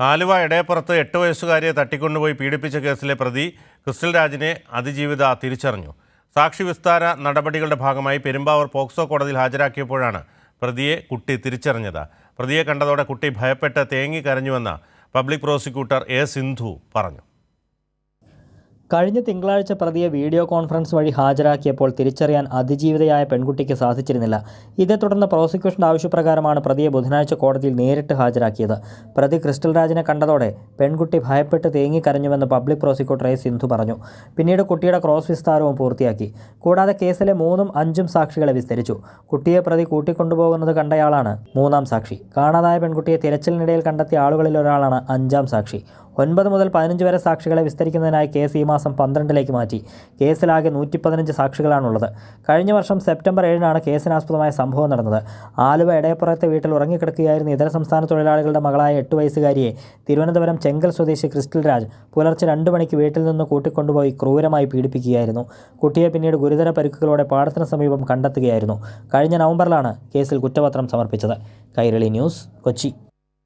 ആലുവ ഇടയപ്പുറത്ത് എട്ട് വയസ്സുകാരിയെ തട്ടിക്കൊണ്ടുപോയി പീഡിപ്പിച്ച കേസിലെ പ്രതി ക്രിസ്റ്റൽ രാജിനെ അതിജീവിത തിരിച്ചറിഞ്ഞു. സാക്ഷി വിസ്താര നടപടികളുടെ ഭാഗമായി പെരുമ്പാവൂർ പോക്സോ കോടതിയിൽ ഹാജരാക്കിയപ്പോഴാണ് പ്രതിയെ കുട്ടി തിരിച്ചറിഞ്ഞത്. പ്രതിയെ കണ്ടതോടെ കുട്ടി ഭയപ്പെട്ട് തേങ്ങി കരഞ്ഞുവെന്ന് പബ്ലിക് പ്രോസിക്യൂട്ടർ എ സിന്ധു പറഞ്ഞു. കഴിഞ്ഞ തിങ്കളാഴ്ച പ്രതിയെ വീഡിയോ കോൺഫറൻസ് വഴി ഹാജരാക്കിയപ്പോൾ തിരിച്ചറിയാൻ അതിജീവിതയായ പെൺകുട്ടിക്ക് സാധിച്ചിരുന്നില്ല. ഇതേ തുടർന്ന് പ്രോസിക്യൂഷന്റെ ആവശ്യപ്രകാരമാണ് പ്രതിയെ ബുധനാഴ്ച കോടതിയിൽ നേരിട്ട് ഹാജരാക്കിയത്. പ്രതി ക്രിസ്റ്റൽ രാജിനെ കണ്ടതോടെ പെൺകുട്ടി ഭയപ്പെട്ട് തേങ്ങിക്കരഞ്ഞുവെന്ന് പബ്ലിക് പ്രോസിക്യൂട്ടർ എ സിന്ധു പറഞ്ഞു. പിന്നീട് കുട്ടിയുടെ ക്രോസ് വിസ്താരവും പൂർത്തിയാക്കി. കൂടാതെ കേസിലെ മൂന്നും അഞ്ചും സാക്ഷികളെ വിസ്തരിച്ചു. കുട്ടിയെ പ്രതി കൂട്ടിക്കൊണ്ടുപോകുന്നത് കണ്ടയാളാണ് മൂന്നാം സാക്ഷി. കാണാതായ പെൺകുട്ടിയെ തിരച്ചിലിനിടയിൽ കണ്ടെത്തിയ ആളുകളിൽ ഒരാളാണ് അഞ്ചാം സാക്ഷി. ഒൻപത് മുതൽ പതിനഞ്ച് വരെ സാക്ഷികളെ വിസ്തരിക്കുന്നതിനായി കേസ് ഈ മാസം പന്ത്രണ്ടിലേക്ക് മാറ്റി. കേസിലാകെ നൂറ്റി പതിനഞ്ച് സാക്ഷികളാണുള്ളത്. കഴിഞ്ഞ വർഷം സെപ്റ്റംബർ ഏഴിനാണ് കേസിനാസ്പദമായ സംഭവം നടന്നത്. ആലുവ എടയപ്പുറത്തെ വീട്ടിൽ ഉറങ്ങിക്കിടക്കുകയായിരുന്ന ഇതര സംസ്ഥാന തൊഴിലാളികളുടെ മകളായ എട്ട് വയസ്സുകാരിയെ തിരുവനന്തപുരം ചെങ്കൽ സ്വദേശി ക്രിസ്റ്റൽ രാജ് പുലർച്ചെ രണ്ട് മണിക്ക് വീട്ടിൽ നിന്ന് കൂട്ടിക്കൊണ്ടുപോയി ക്രൂരമായി പീഡിപ്പിക്കുകയായിരുന്നു. കുട്ടിയെ പിന്നീട് ഗുരുതര പരിക്കുകളോടെ പാടത്തിന് സമീപം കണ്ടെത്തുകയായിരുന്നു. കഴിഞ്ഞ നവംബറിലാണ് കേസിൽ കുറ്റപത്രം സമർപ്പിച്ചത്. കൈരളി ന്യൂസ് കൊച്ചി.